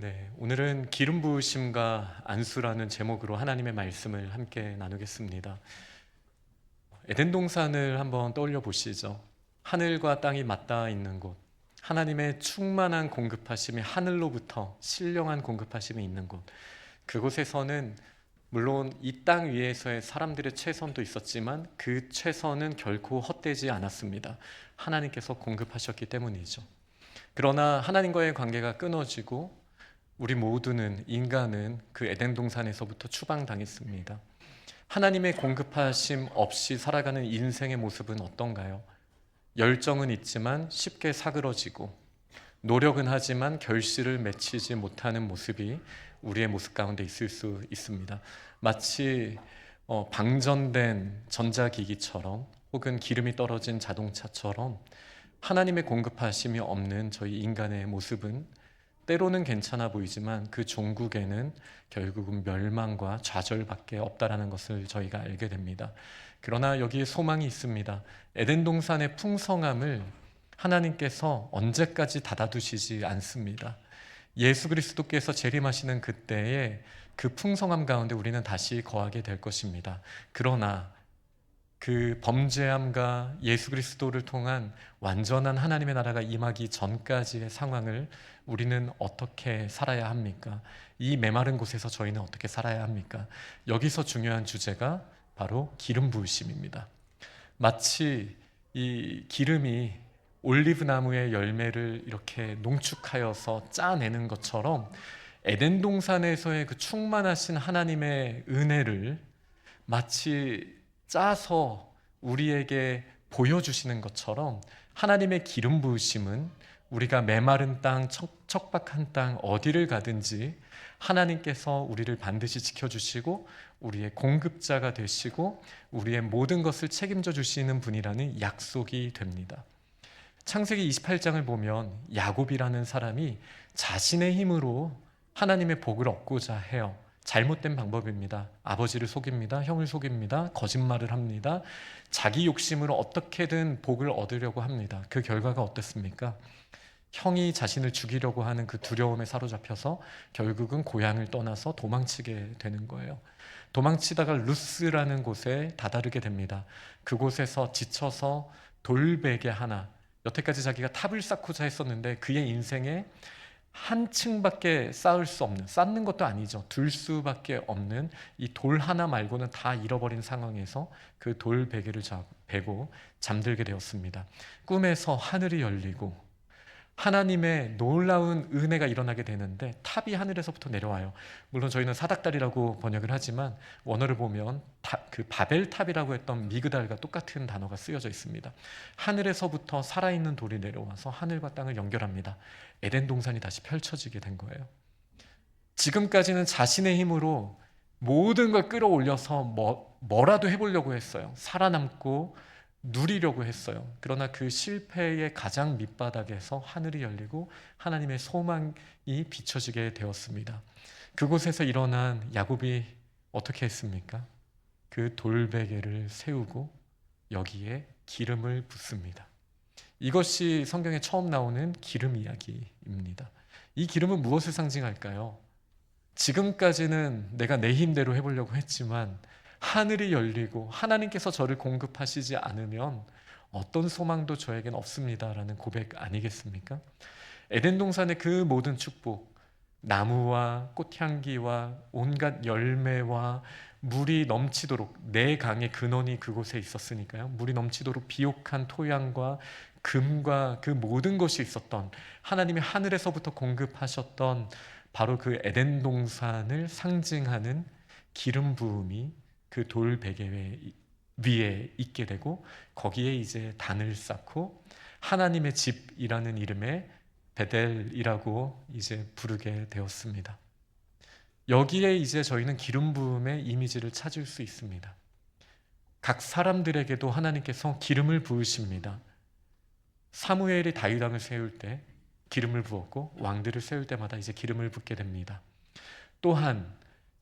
네, 오늘은 기름 부으심과 안수라는 제목으로 하나님의 말씀을 함께 나누겠습니다. 에덴 동산을 한번 떠올려 보시죠. 하늘과 땅이 맞닿아 있는 곳, 하나님의 충만한 공급하심이 하늘로부터 신령한 공급하심이 있는 곳. 그곳에서는 물론 이 땅 위에서의 사람들의 최선도 있었지만 그 최선은 결코 헛되지 않았습니다. 하나님께서 공급하셨기 때문이죠. 그러나 하나님과의 관계가 끊어지고 우리 모두는 인간은 그 에덴 동산에서부터 추방당했습니다. 하나님의 공급하심 없이 살아가는 인생의 모습은 어떤가요? 열정은 있지만 쉽게 사그러지고 노력은 하지만 결실을 맺히지 못하는 모습이 우리의 모습 가운데 있을 수 있습니다. 마치 어, 방전된 전자기기처럼 혹은 기름이 떨어진 자동차처럼 하나님의 공급하심이 없는 저희 인간의 모습은 때로는 괜찮아 보이지만 그 종국에는 결국은 멸망과 좌절밖에 없다라는 것을 저희가 알게 됩니다. 그러나 여기에 소망이 있습니다. 에덴 동산의 풍성함을 하나님께서 언제까지 닫아두시지 않습니다. 예수 그리스도께서 재림하시는 그때에 그 풍성함 가운데 우리는 다시 거하게 될 것입니다. 그러나 그 범죄함과 예수 그리스도를 통한 완전한 하나님의 나라가 임하기 전까지의 상황을 우리는 어떻게 살아야 합니까? 이 메마른 곳에서 저희는 어떻게 살아야 합니까? 여기서 중요한 주제가 바로 기름 부으심입니다. 마치 이 기름이 올리브 나무의 열매를 이렇게 농축하여서 짜내는 것처럼 에덴 동산에서의 그 충만하신 하나님의 은혜를 마치 짜서 우리에게 보여주시는 것처럼 하나님의 기름 부으심은 우리가 메마른 땅, 척 박한 땅 어디를 가든지 하나님께서 우리를 반드시 지켜주시고 우리의 공급자가 되시고 우리의 모든 것을 책임져 주시는 분이라는 약속이 됩니다. 창세기 28장을 보면 야곱이라는 사람이 자신의 힘으로 하나님의 복을 얻고자 해요. 잘못된 방법입니다. 아버지를 속입니다. 형을 속입니다. 거짓말을 합니다. 자기 욕심으로 어떻게든 복을 얻으려고 합니다. 그 결과가 어땠습니까? 형이 자신을 죽이려고 하는 그 두려움에 사로잡혀서 결국은 고향을 떠나서 도망치게 되는 거예요. 도망치다가 루스라는 곳에 다다르게 됩니다. 그곳에서 지쳐서 돌베개 하나, 여태까지 자기가 탑을 쌓고자 했었는데 그의 인생에 한 층밖에 쌓을 수 없는 쌓는 것도 아니죠 둘 수밖에 없는 이 돌 하나 말고는 다 잃어버린 상황에서 그 돌 베개를 베고 잠들게 되었습니다. 꿈에서 하늘이 열리고 하나님의 놀라운 은혜가 일어나게 되는데 탑이 하늘에서부터 내려와요. 물론 저희는 사닥다리라고 번역을 하지만 원어를 보면 다, 그 바벨탑이라고 했던 미그달과 똑같은 단어가 쓰여져 있습니다. 하늘에서부터 살아있는 돌이 내려와서 하늘과 땅을 연결합니다. 에덴 동산이 다시 펼쳐지게 된 거예요. 지금까지는 자신의 힘으로 모든 걸 끌어올려서 뭐, 뭐라도 해보려고 했어요. 살아남고 누리려고 했어요. 그러나 그 실패의 가장 밑바닥에서 하늘이 열리고 하나님의 소망이 비춰지게 되었습니다. 그곳에서 일어난 야곱이 어떻게 했습니까? 그 돌베개를 세우고 여기에 기름을 붓습니다. 이것이 성경에 처음 나오는 기름 이야기입니다. 이 기름은 무엇을 상징할까요? 지금까지는 내가 내 힘대로 해보려고 했지만 하늘이 열리고 하나님께서 저를 공급하시지 않으면 어떤 소망도 저에겐 없습니다라는 고백 아니겠습니까? 에덴 동산의 그 모든 축복, 나무와 꽃향기와 온갖 열매와 물이 넘치도록 내 강의 근원이 그곳에 있었으니까요. 물이 넘치도록 비옥한 토양과 금과 그 모든 것이 있었던 하나님이 하늘에서부터 공급하셨던 바로 그 에덴 동산을 상징하는 기름 부음이 그 돌 베개 위에 있게 되고 거기에 이제 단을 쌓고 하나님의 집이라는 이름의 베델이라고 이제 부르게 되었습니다. 여기에 이제 저희는 기름 부음의 이미지를 찾을 수 있습니다. 각 사람들에게도 하나님께서 기름을 부으십니다. 사무엘이 다윗 왕을 세울 때 기름을 부었고 왕들을 세울 때마다 이제 기름을 붓게 됩니다. 또한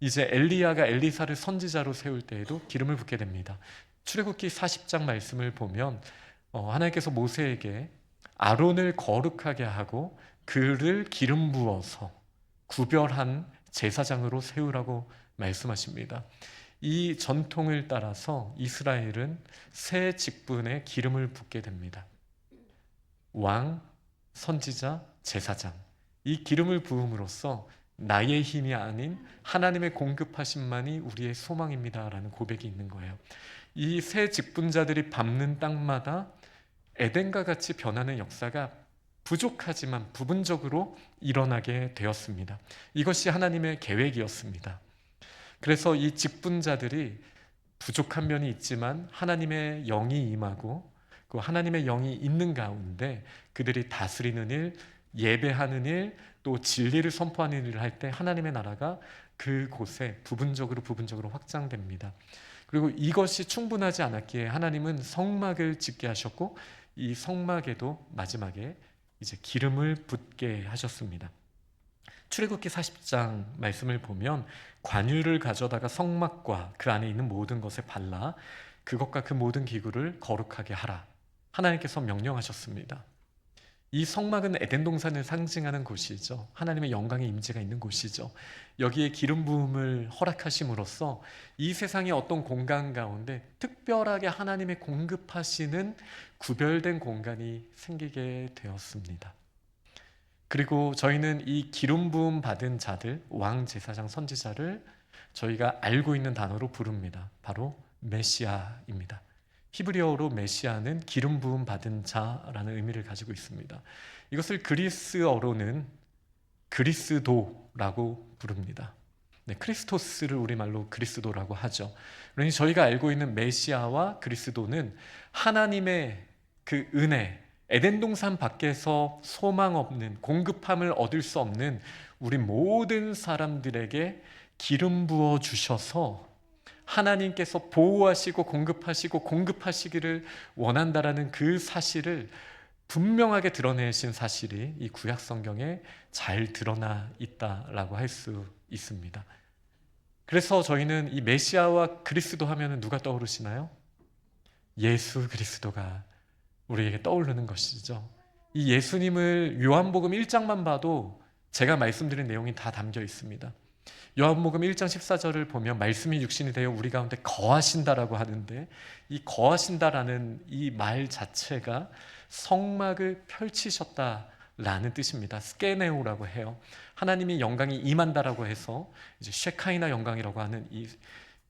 이제 엘리야가 엘리사를 선지자로 세울 때에도 기름을 붓게 됩니다. 출애굽기 40장 말씀을 보면 어, 하나님께서 모세에게 아론을 거룩하게 하고 그를 기름 부어서 구별한 제사장으로 세우라고 말씀하십니다. 이 전통을 따라서 이스라엘은 새 직분에 기름을 붓게 됩니다. 왕, 선지자, 제사장. 이 기름을 부음으로써 나의 힘이 아닌 하나님의 공급하심만이 우리의 소망입니다라는 고백이 있는 거예요. 이 새 직분자들이 밟는 땅마다 에덴과 같이 변하는 역사가 부족하지만 부분적으로 일어나게 되었습니다. 이것이 하나님의 계획이었습니다. 그래서 이 직분자들이 부족한 면이 있지만 하나님의 영이 임하고 그 하나님의 영이 있는 가운데 그들이 다스리는 일, 예배하는 일, 또 진리를 선포하는 일을 할 때 하나님의 나라가 그곳에 부분적으로 부분적으로 확장됩니다. 그리고 이것이 충분하지 않았기에 하나님은 성막을 짓게 하셨고 이 성막에도 마지막에 이제 기름을 붓게 하셨습니다. 출애굽기 40장 말씀을 보면 관유를 가져다가 성막과 그 안에 있는 모든 것에 발라 그것과 그 모든 기구를 거룩하게 하라. 하나님께서 명령하셨습니다. 이 성막은 에덴 동산을 상징하는 곳이죠. 하나님의 영광의 임재가 있는 곳이죠. 여기에 기름 부음을 허락하심으로써 이 세상의 어떤 공간 가운데 특별하게 하나님의 공급하시는 구별된 공간이 생기게 되었습니다. 그리고 저희는 이 기름 부음 받은 자들, 왕, 제사장, 선지자를 저희가 알고 있는 단어로 부릅니다. 바로 메시아입니다. 히브리어로 메시아는 기름 부음 받은 자라는 의미를 가지고 있습니다. 이것을 그리스어로는 그리스도라고 부릅니다. 네, 크리스토스를 우리말로 그리스도라고 하죠. 그러니 저희가 알고 있는 메시아와 그리스도는 하나님의 그 은혜, 에덴 동산 밖에서 소망 없는 공급함을 얻을 수 없는 우리 모든 사람들에게 기름 부어 주셔서 하나님께서 보호하시고 공급하시고 공급하시기를 원한다라는 그 사실을 분명하게 드러내신 사실이 이 구약 성경에 잘 드러나 있다라고 할 수 있습니다. 그래서 저희는 이 메시아와 그리스도 하면은 누가 떠오르시나요? 예수 그리스도가 우리에게 떠오르는 것이죠. 이 예수님을 요한복음 1장만 봐도 제가 말씀드린 내용이 다 담겨 있습니다. 요한복음 1장 14절을 보면 말씀이 육신이 되어 우리 가운데 거하신다라고 하는데 이 거하신다라는 이 말 자체가 성막을 펼치셨다라는 뜻입니다. 스케네오라고 해요. 하나님이 영광이 임한다라고 해서 이제 쉐카이나 영광이라고 하는 이,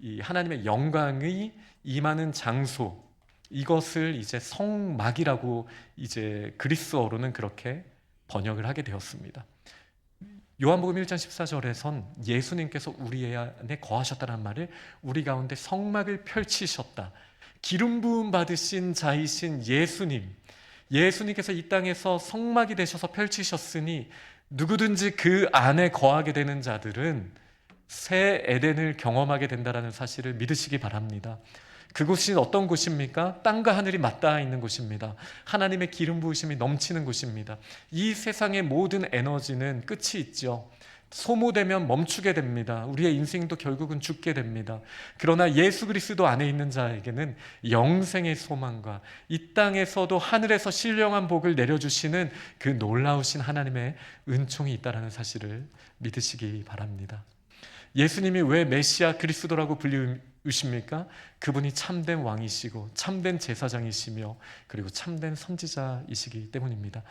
이 하나님의 영광이 임하는 장소 이것을 이제 성막이라고 이제 그리스어로는 그렇게 번역을 하게 되었습니다. 요한복음 1장 14절에선 예수님께서 우리 안에 거하셨다는 말을 우리 가운데 성막을 펼치셨다. 기름 부음 받으신 자이신 예수님. 예수님께서 이 땅에서 성막이 되셔서 펼치셨으니 누구든지 그 안에 거하게 되는 자들은 새 에덴을 경험하게 된다라는 사실을 믿으시기 바랍니다. 그곳이 어떤 곳입니까? 땅과 하늘이 맞닿아 있는 곳입니다. 하나님의 기름 부으심이 넘치는 곳입니다. 이 세상의 모든 에너지는 끝이 있죠. 소모되면 멈추게 됩니다. 우리의 인생도 결국은 죽게 됩니다. 그러나 예수 그리스도 안에 있는 자에게는 영생의 소망과 이 땅에서도 하늘에서 신령한 복을 내려주시는 그 놀라우신 하나님의 은총이 있다라는 사실을 믿으시기 바랍니다. 예수님이 왜 메시아 그리스도라고 불리우십니까? 그분이 참된 왕이시고 참된 제사장이시며 그리고 참된 선지자이시기 때문입니다.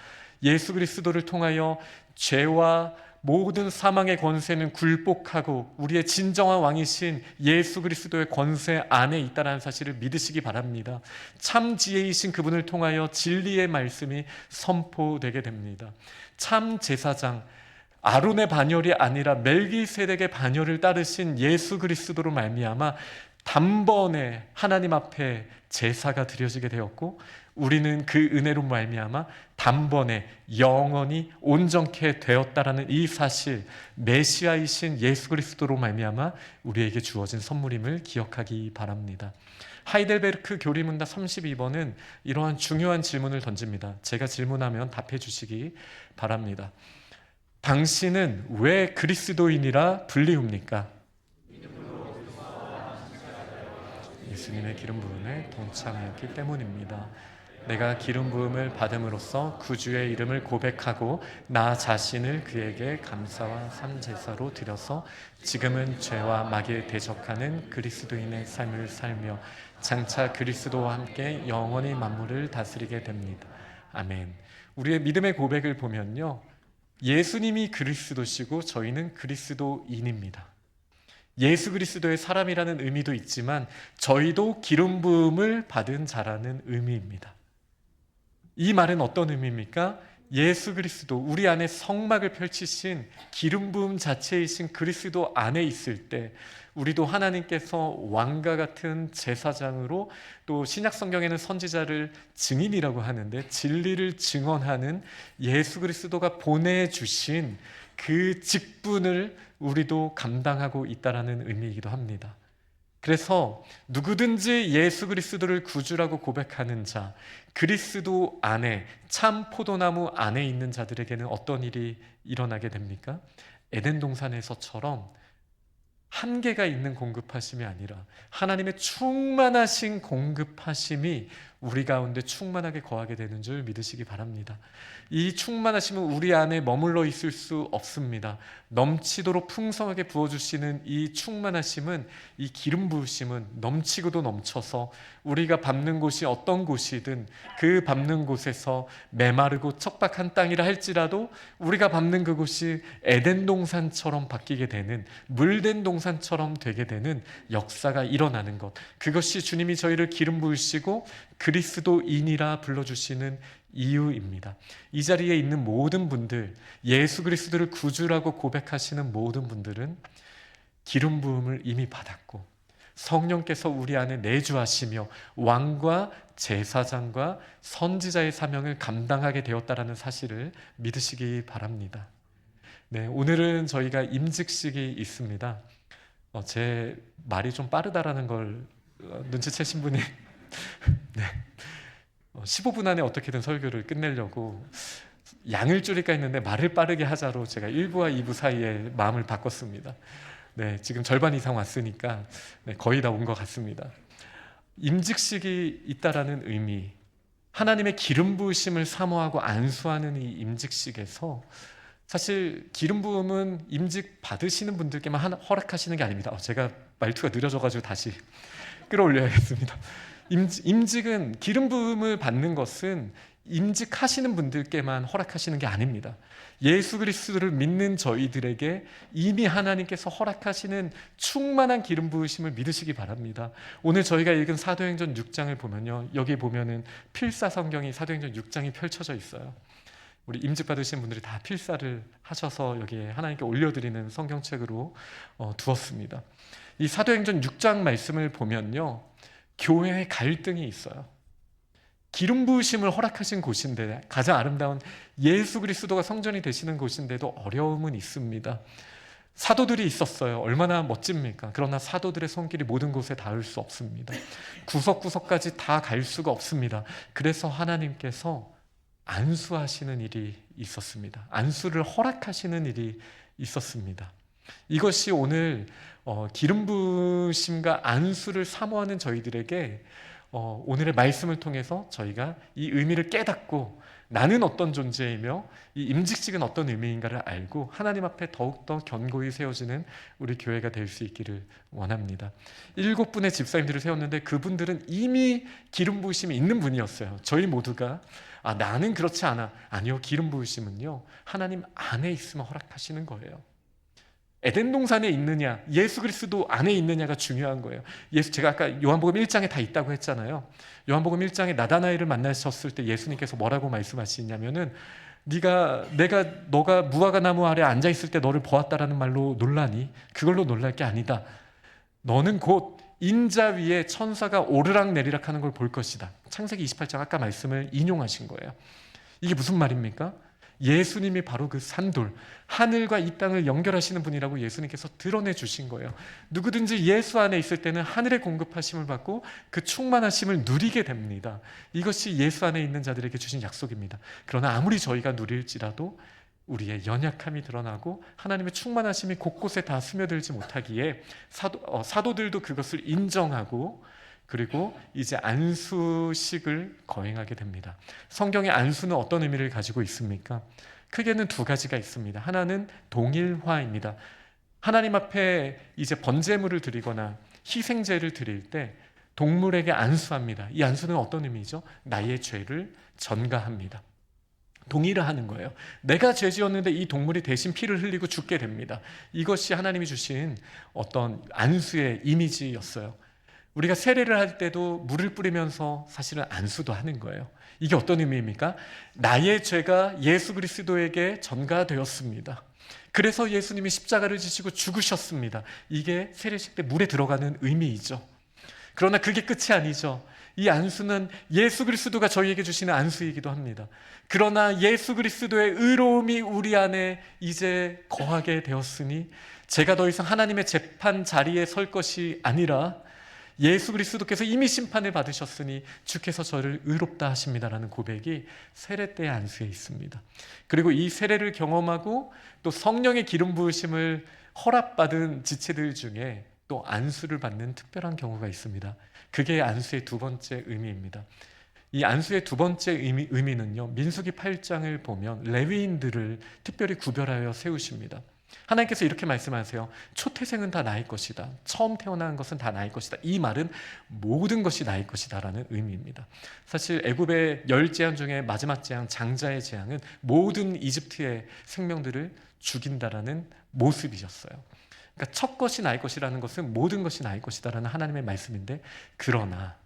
예수 그리스도를 통하여 죄와 모든 사망의 권세는 굴복하고 우리의 진정한 왕이신 예수 그리스도의 권세 안에 있다는 사실을 믿으시기 바랍니다. 참 지혜이신 그분을 통하여 진리의 말씀이 선포되게 됩니다. 참 제사장 아론의 반열이 아니라 멜기세덱의 반열을 따르신 예수 그리스도로 말미암아 단번에 하나님 앞에 제사가 드려지게 되었고 우리는 그 은혜로 말미암아 단번에 영원히 온전케 되었다라는 이 사실 메시아이신 예수 그리스도로 말미암아 우리에게 주어진 선물임을 기억하기 바랍니다. 하이델베르크 교리문답 32번은 이러한 중요한 질문을 던집니다. 제가 질문하면 답해 주시기 바랍니다. 당신은 왜 그리스도인이라 불리웁니까? 예수님의 기름 부음에 동참했기 때문입니다. 내가 기름 부음을 받음으로써 구주의 이름을 고백하고 나 자신을 그에게 감사와 삼제사로 드려서 지금은 죄와 마귀에 대적하는 그리스도인의 삶을 살며 장차 그리스도와 함께 영원히 만물을 다스리게 됩니다. 아멘. 우리의 믿음의 고백을 보면요. 예수님이 그리스도시고 저희는 그리스도인입니다. 예수 그리스도의 사람이라는 의미도 있지만 저희도 기름 부음을 받은 자라는 의미입니다. 이 말은 어떤 의미입니까? 예수 그리스도 우리 안에 성막을 펼치신 기름 부음 자체이신 그리스도 안에 있을 때 우리도 하나님께서 왕과 같은 제사장으로 또 신약 성경에는 선지자를 증인이라고 하는데 진리를 증언하는 예수 그리스도가 보내 주신 그 직분을 우리도 감당하고 있다라는 의미이기도 합니다. 그래서 누구든지 예수 그리스도를 구주라고 고백하는 자, 그리스도 안에 참 포도나무 안에 있는 자들에게는 어떤 일이 일어나게 됩니까? 에덴 동산에서처럼 한계가 있는 공급하심이 아니라 하나님의 충만하신 공급하심이 우리 가운데 충만하게 거하게 되는 줄 믿으시기 바랍니다. 이 충만하심은 우리 안에 머물러 있을 수 없습니다. 넘치도록 풍성하게 부어주시는 이 충만하심은 이 기름 부으심은 넘치고도 넘쳐서 우리가 밟는 곳이 어떤 곳이든 그 밟는 곳에서 메마르고 척박한 땅이라 할지라도 우리가 밟는 그곳이 에덴 동산처럼 바뀌게 되는 물된 동산처럼 되게 되는 역사가 일어나는 것 그것이 주님이 저희를 기름 부으시고 그리스도인이라 불러주시는 이유입니다. 이 자리에 있는 모든 분들, 예수 그리스도를 구주라고 고백하시는 모든 분들은 기름 부음을 이미 받았고 성령께서 우리 안에 내주하시며 왕과 제사장과 선지자의 사명을 감당하게 되었다라는 사실을 믿으시기 바랍니다. 네, 오늘은 저희가 임직식이 있습니다. 어, 제 말이 좀 빠르다라는 걸 어, 눈치채신 분이 네. 15분 안에 어떻게든 설교를 끝내려고 양을 줄일까 했는데 말을 빠르게 하자로 제가 1부와 2부 사이에 마음을 바꿨습니다. 네, 지금 절반 이상 왔으니까 네, 거의 다 온 것 같습니다. 임직식이 있다라는 의미, 하나님의 기름 부으심을 사모하고 안수하는 이 임직식에서 사실 기름 부음은 임직 받으시는 분들께만 허락하시는 게 아닙니다. 어, 제가 말투가 느려져가지고 다시 끌어올려야겠습니다. 임직, 은 기름 부음을 받는 것은 임직하시는 분들께만 허락하시는 게 아닙니다. 예수 그리스도를 믿는 저희들에게 이미 하나님께서 허락하시는 충만한 기름 부으심을 믿으시기 바랍니다. 오늘 저희가 읽은 사도행전 6장을 보면요. 여기 보면은 필사 성경이 사도행전 6장이 펼쳐져 있어요. 우리 임직 받으신 분들이 다 필사를 하셔서 여기에 하나님께 올려드리는 성경책으로 어, 두었습니다. 이 사도행전 6장 말씀을 보면요. 교회에 갈등이 있어요. 기름 부으심을 허락하신 곳인데 가장 아름다운 예수 그리스도가 성전이 되시는 곳인데도 어려움은 있습니다. 사도들이 있었어요. 얼마나 멋집니까? 그러나 사도들의 손길이 모든 곳에 닿을 수 없습니다. 구석구석까지 다 갈 수가 없습니다. 그래서 하나님께서 안수하시는 일이 있었습니다. 안수를 허락하시는 일이 있었습니다. 이것이 오늘 어, 기름 부심과 안수를 사모하는 저희들에게 어, 오늘의 말씀을 통해서 저희가 이 의미를 깨닫고 나는 어떤 존재이며 이 임직직은 어떤 의미인가를 알고 하나님 앞에 더욱더 견고히 세워지는 우리 교회가 될 수 있기를 원합니다. 일곱 분의 집사님들을 세웠는데 그분들은 이미 기름 부으심이 있는 분이었어요. 저희 모두가 아 나는 그렇지 않아. 아니요. 기름 부으심은요. 하나님 안에 있으면 허락하시는 거예요. 에덴 동산에 있느냐, 예수 그리스도 안에 있느냐가 중요한 거예요. 예수 제가 아까 요한복음 1장에 다 있다고 했잖아요. 요한복음 1장에 나다나엘을 만나셨을 때 예수님께서 뭐라고 말씀하시냐면은 네가 내가 너가 무화과 나무 아래 앉아 있을 때 너를 보았다라는 말로 놀라니 그걸로 놀랄 게 아니다. 너는 곧 인자 위에 천사가 오르락 내리락 하는 걸 볼 것이다. 창세기 28장 아까 말씀을 인용하신 거예요. 이게 무슨 말입니까? 예수님이 바로 그 산돌, 하늘과 이 땅을 연결하시는 분이라고 예수님께서 드러내 주신 거예요. 누구든지 예수 안에 있을 때는 하늘의 공급하심을 받고 그 충만하심을 누리게 됩니다. 이것이 예수 안에 있는 자들에게 주신 약속입니다. 그러나 아무리 저희가 누릴지라도 우리의 연약함이 드러나고 하나님의 충만하심이 곳곳에 다 스며들지 못하기에 사도, 어, 사도들도 그것을 인정하고 그리고 이제 안수식을 거행하게 됩니다. 성경의 안수는 어떤 의미를 가지고 있습니까? 크게는 두 가지가 있습니다. 하나는 동일화입니다. 하나님 앞에 이제 번제물을 드리거나 희생제를 드릴 때 동물에게 안수합니다. 이 안수는 어떤 의미죠? 나의 죄를 전가합니다. 동일화하는 거예요. 내가 죄 지었는데 이 동물이 대신 피를 흘리고 죽게 됩니다. 이것이 하나님이 주신 어떤 안수의 이미지였어요. 우리가 세례를 할 때도 물을 뿌리면서 사실은 안수도 하는 거예요. 이게 어떤 의미입니까? 나의 죄가 예수 그리스도에게 전가되었습니다. 그래서 예수님이 십자가를 지시고 죽으셨습니다. 이게 세례식 때 물에 들어가는 의미이죠. 그러나 그게 끝이 아니죠. 이 안수는 예수 그리스도가 저희에게 주시는 안수이기도 합니다. 그러나 예수 그리스도의 의로움이 우리 안에 이제 거하게 되었으니 제가 더 이상 하나님의 재판 자리에 설 것이 아니라 예수 그리스도께서 이미 심판을 받으셨으니 주께서 저를 의롭다 하십니다라는 고백이 세례 때의 안수에 있습니다. 그리고 이 세례를 경험하고 또 성령의 기름 부으심을 허락받은 지체들 중에 또 안수를 받는 특별한 경우가 있습니다. 그게 안수의 두 번째 의미입니다. 이 안수의 두 번째 의미, 의미는요. 민수기 8장을 보면 레위인들을 특별히 구별하여 세우십니다. 하나님께서 이렇게 말씀하세요. 초태생은 다 나의 것이다. 처음 태어난 것은 다 나의 것이다. 이 말은 모든 것이 나의 것이다라는 의미입니다. 사실 애굽의 열 재앙 중에 마지막 재앙, 장자의 재앙은 모든 이집트의 생명들을 죽인다라는 모습이셨어요. 그러니까 첫 것이 나의 것이라는 것은 모든 것이 나의 것이다라는 하나님의 말씀인데 그러나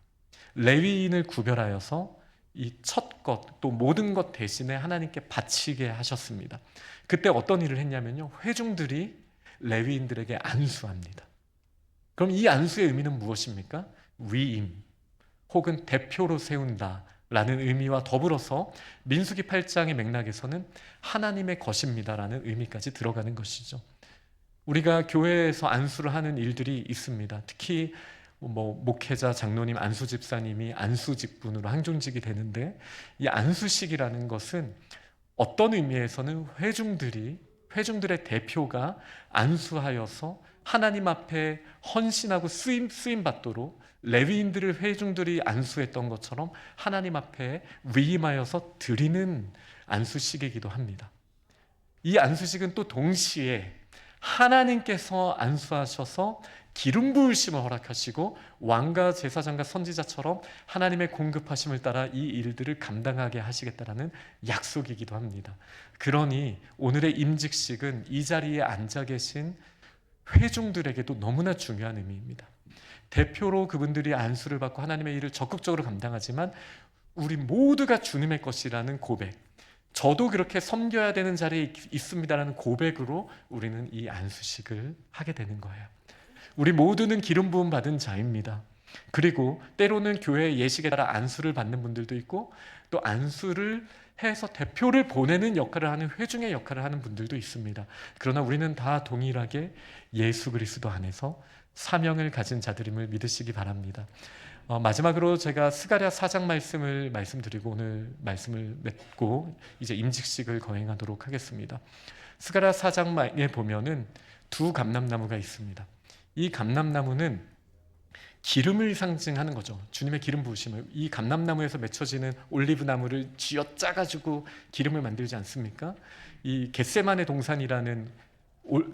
레위인을 구별하여서 이 첫 것 또 모든 것 대신에 하나님께 바치게 하셨습니다. 그때 어떤 일을 했냐면요. 회중들이 레위인들에게 안수합니다. 그럼 이 안수의 의미는 무엇입니까? 위임 혹은 대표로 세운다 라는 의미와 더불어서 민수기 8장의 맥락에서는 하나님의 것입니다라는 의미까지 들어가는 것이죠. 우리가 교회에서 안수를 하는 일들이 있습니다. 특히 뭐 목회자 장로님 안수 집사님이 안수 직분으로 항존직이 되는데 이 안수식이라는 것은 어떤 의미에서는 회중들이 회중들의 대표가 안수하여서 하나님 앞에 헌신하고 쓰임 쓰임 받도록 레위인들을 회중들이 안수했던 것처럼 하나님 앞에 위임하여서 드리는 안수식이기도 합니다. 이 안수식은 또 동시에 하나님께서 안수하셔서 기름 부으심을 허락하시고 왕과 제사장과 선지자처럼 하나님의 공급하심을 따라 이 일들을 감당하게 하시겠다라는 약속이기도 합니다. 그러니 오늘의 임직식은 이 자리에 앉아 계신 회중들에게도 너무나 중요한 의미입니다. 대표로 그분들이 안수를 받고 하나님의 일을 적극적으로 감당하지만 우리 모두가 주님의 것이라는 고백, 저도 그렇게 섬겨야 되는 자리에 있습니다라는 고백으로 우리는 이 안수식을 하게 되는 거예요. 우리 모두는 기름 부음 받은 자입니다. 그리고 때로는 교회 예식에 따라 안수를 받는 분들도 있고 또 안수를 해서 대표를 보내는 역할을 하는 회중의 역할을 하는 분들도 있습니다. 그러나 우리는 다 동일하게 예수 그리스도 안에서 사명을 가진 자들임을 믿으시기 바랍니다. 어, 마지막으로 제가 스가랴 4장 말씀을 말씀드리고 오늘 말씀을 맺고 이제 임직식을 거행하도록 하겠습니다. 스가랴 4장에 보면은 두 감람나무가 있습니다. 이 감람나무는 기름을 상징하는 거죠. 주님의 기름 부으심을 이 감람나무에서 맺혀지는 올리브 나무를 쥐어 짜 가지고 기름을 만들지 않습니까? 이 겟세만의 동산이라는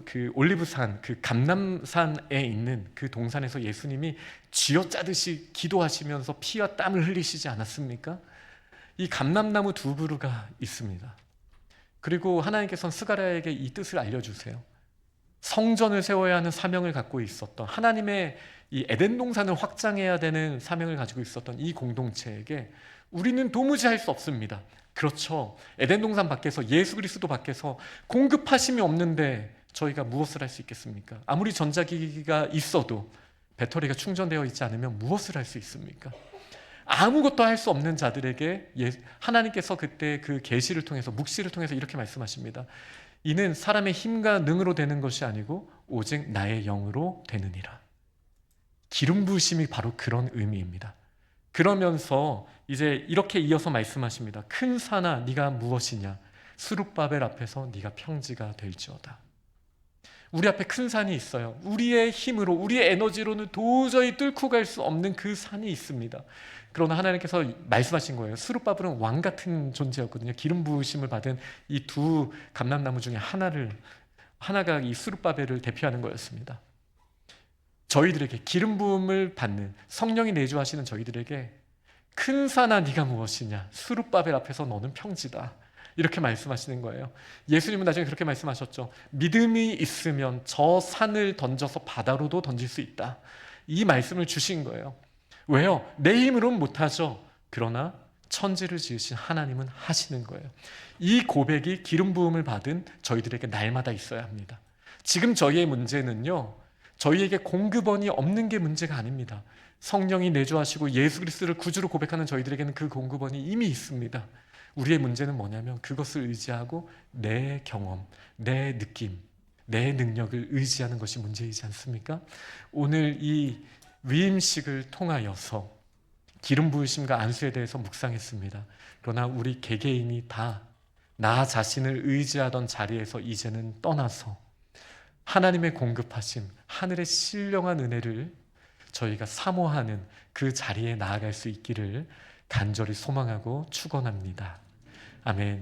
그 올리브산, 그 감남산에 있는 그 동산에서 예수님이 쥐어짜듯이 기도하시면서 피와 땀을 흘리시지 않았습니까? 이 감람나무 두 그루가 있습니다. 그리고 하나님께서는 스가랴에게 이 뜻을 알려주세요. 성전을 세워야 하는 사명을 갖고 있었던 하나님의 이 에덴 동산을 확장해야 되는 사명을 가지고 있었던 이 공동체에게 우리는 도무지 할 수 없습니다. 그렇죠. 에덴 동산 밖에서 예수 그리스도 밖에서 공급하심이 없는데 저희가 무엇을 할 수 있겠습니까? 아무리 전자기기가 있어도 배터리가 충전되어 있지 않으면 무엇을 할 수 있습니까? 아무것도 할 수 없는 자들에게 예, 하나님께서 그때 그 계시를 통해서 묵시를 통해서 이렇게 말씀하십니다. 이는 사람의 힘과 능으로 되는 것이 아니고 오직 나의 영으로 되느니라. 기름 부심이 바로 그런 의미입니다. 그러면서 이제 이렇게 이어서 말씀하십니다. 큰 산아 네가 무엇이냐? 수룹바벨 앞에서 네가 평지가 될지어다. 우리 앞에 큰 산이 있어요. 우리의 힘으로, 우리의 에너지로는 도저히 뚫고 갈 수 없는 그 산이 있습니다. 그러나 하나님께서 말씀하신 거예요. 수르바벨은 왕 같은 존재였거든요. 기름 부으심을 받은 이 두 감람나무 중에 하나를 하나가 이 수르바벨을 대표하는 거였습니다. 저희들에게 기름 부음을 받는 성령이 내주하시는 저희들에게 큰 산아 네가 무엇이냐 수르바벨 앞에서 너는 평지다 이렇게 말씀하시는 거예요. 예수님은 나중에 그렇게 말씀하셨죠. 믿음이 있으면 저 산을 던져서 바다로도 던질 수 있다. 이 말씀을 주신 거예요. 왜요? 내 힘으로는 못하죠. 그러나 천지를 지으신 하나님은 하시는 거예요. 이 고백이 기름 부음을 받은 저희들에게 날마다 있어야 합니다. 지금 저희의 문제는요. 저희에게 공급원이 없는 게 문제가 아닙니다. 성령이 내주하시고 예수 그리스도를 구주로 고백하는 저희들에게는 그 공급원이 이미 있습니다. 우리의 문제는 뭐냐면 그것을 의지하고 내 경험, 내 느낌, 내 능력을 의지하는 것이 문제이지 않습니까? 오늘 이 위임식을 통하여서 기름 부으심과 안수에 대해서 묵상했습니다. 그러나 우리 개개인이 다 나 자신을 의지하던 자리에서 이제는 떠나서 하나님의 공급하심, 하늘의 신령한 은혜를 저희가 사모하는 그 자리에 나아갈 수 있기를 간절히 소망하고 축원합니다. 아멘.